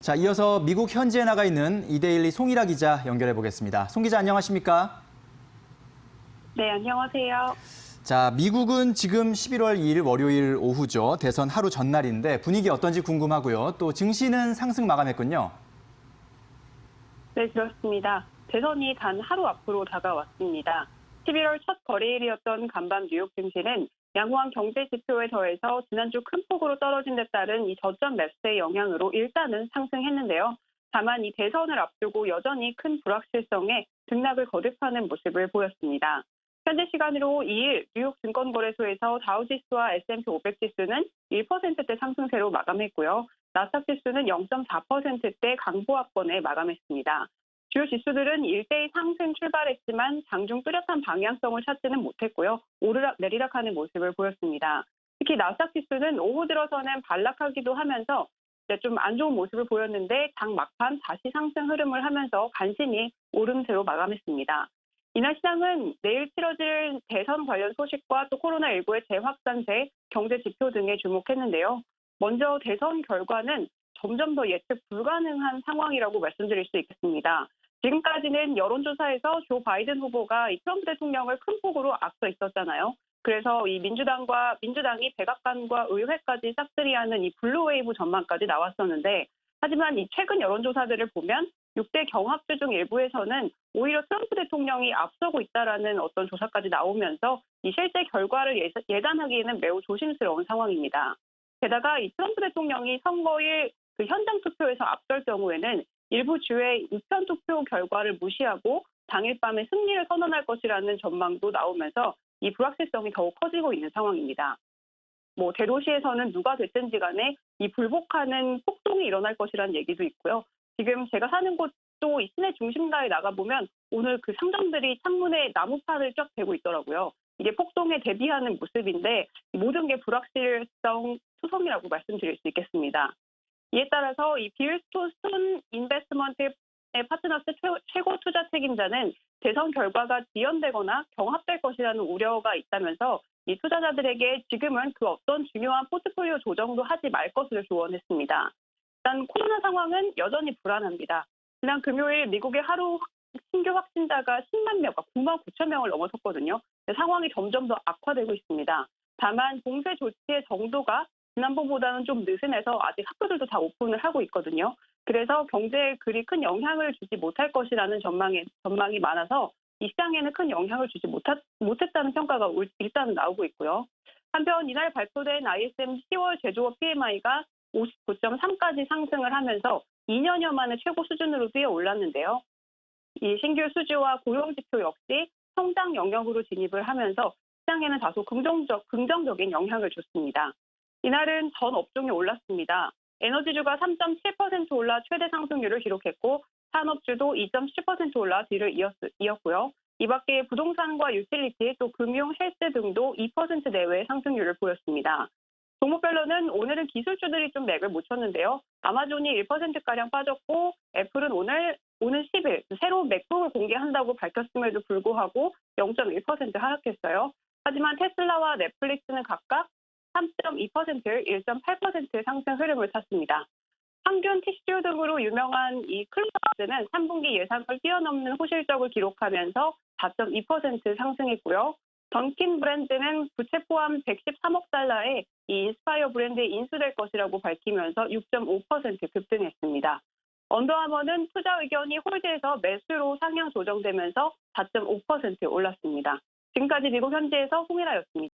자, 이어서 미국 현지에 나가 있는 이데일리 송일아 기자 연결해 보겠습니다. 송 기자 안녕하십니까? 네, 안녕하세요. 자, 미국은 지금 11월 2일 월요일 오후죠. 대선 하루 전날인데 분위기 어떤지 궁금하고요. 또 증시는 상승 마감했군요. 네, 그렇습니다. 대선이 단 하루 앞으로 다가왔습니다. 11월 첫 거래일이었던 간밤 뉴욕 증시는 양호한 경제 지표에 더해서 지난주 큰 폭으로 떨어진 데 따른 이 저점 매수의 영향으로 일단은 상승했는데요. 다만 이 대선을 앞두고 여전히 큰 불확실성에 등락을 거듭하는 모습을 보였습니다. 현재 시간으로 2일 뉴욕 증권거래소에서 다우지수와 S&P 500 지수는 1%대 상승세로 마감했고요. 나스닥 지수는 0.4%대 강보합권에 마감했습니다. 주요 지수들은 일대의 상승 출발했지만 장중 뚜렷한 방향성을 찾지는 못했고요. 오르락 내리락하는 모습을 보였습니다. 특히 나스닥 지수는 오후 들어서는 반락하기도 하면서 좀 안 좋은 모습을 보였는데 장 막판 다시 상승 흐름을 하면서 간신히 오름세로 마감했습니다. 이날 시장은 내일 치러질 대선 관련 소식과 또 코로나19의 재확산세, 경제 지표 등에 주목했는데요. 먼저 대선 결과는 점점 더 예측 불가능한 상황이라고 말씀드릴 수 있겠습니다. 지금까지는 여론조사에서 조 바이든 후보가 이 트럼프 대통령을 큰 폭으로 앞서 있었잖아요. 그래서 이 민주당과 민주당이 백악관과 의회까지 싹쓸이하는 이 블루웨이브 전망까지 나왔었는데 하지만 이 최근 여론조사들을 보면 6대 경합주 중 일부에서는 오히려 트럼프 대통령이 앞서고 있다라는 어떤 조사까지 나오면서 이 실제 결과를 예단하기에는 매우 조심스러운 상황입니다. 게다가 이 트럼프 대통령이 선거일 그 현장 투표에서 앞설 경우에는 일부 주의 우편 투표 결과를 무시하고 당일 밤에 승리를 선언할 것이라는 전망도 나오면서 이 불확실성이 더욱 커지고 있는 상황입니다. 뭐 대도시에서는 누가 됐든지 간에 이 불복하는 폭동이 일어날 것이라는 얘기도 있고요. 지금 제가 사는 곳도 이 시내 중심가에 나가보면 오늘 그 상점들이 창문에 나무판을 쫙 대고 있더라고요. 이게 폭동에 대비하는 모습인데 모든 게 불확실성 투성이라고 말씀드릴 수 있겠습니다. 이에 따라서 이 빌스톤 인베스트먼트의 파트너스 최고 투자 책임자는 대선 결과가 지연되거나 경합될 것이라는 우려가 있다면서 이 투자자들에게 지금은 그 어떤 중요한 포트폴리오 조정도 하지 말 것을 조언했습니다. 일단 코로나 상황은 여전히 불안합니다. 지난 금요일 미국의 하루 신규 확진자가 10만 명과 9만 9천 명을 넘어섰거든요. 상황이 점점 더 악화되고 있습니다. 다만 봉쇄 조치의 정도가 지난번보다는 좀 느슨해서 아직 학교들도 다 오픈을 하고 있거든요. 그래서 경제에 그리 큰 영향을 주지 못할 것이라는 전망이, 전망이 많아서 이 시장에는 큰 영향을 주지 못하, 못했다는 평가가 일단은 나오고 있고요. 한편 이날 발표된 ISM 10월 제조업 PMI가 59.3까지 상승을 하면서 2년여 만에 최고 수준으로 뛰어 올랐는데요. 이 신규 수주와 고용 지표 역시 성장 영역으로 진입을 하면서 시장에는 다소 긍정적, 긍정적인 영향을 줬습니다. 이날은 전 업종이 올랐습니다. 에너지주가 3.7% 올라 최대 상승률을 기록했고 산업주도 2.7% 올라 뒤를 이었, 이었 고요. 이 밖에 부동산과 유틸리티 또 금융, 헬스 등도 2% 내외의 상승률을 보였습니다. 종목별로는 오늘은 기술주들이 좀 맥을 못 쳤는데요. 아마존이 1%가량 빠졌고 애플은 오늘 오는 10일 새로 맥북을 공개한다고 밝혔음에도 불구하고 0.1% 하락했어요. 하지만 테슬라와 넷플릭스는 각각 3.2%, 1.8% 상승 흐름을 탔습니다. 평균 티슈 등으로 유명한 이 클로즈는 3분기 예상을 뛰어넘는 호실적을 기록하면서 4.2% 상승했고요. 던킨 브랜드는 부채 포함 113억 달러의 이 인스파이어 브랜드에 인수될 것이라고 밝히면서 6.5% 급등했습니다. 언더아머는 투자 의견이 홀드에서 매수로 상향 조정되면서 4.5% 올랐습니다. 지금까지 미국 현지에서 홍일아였습니다.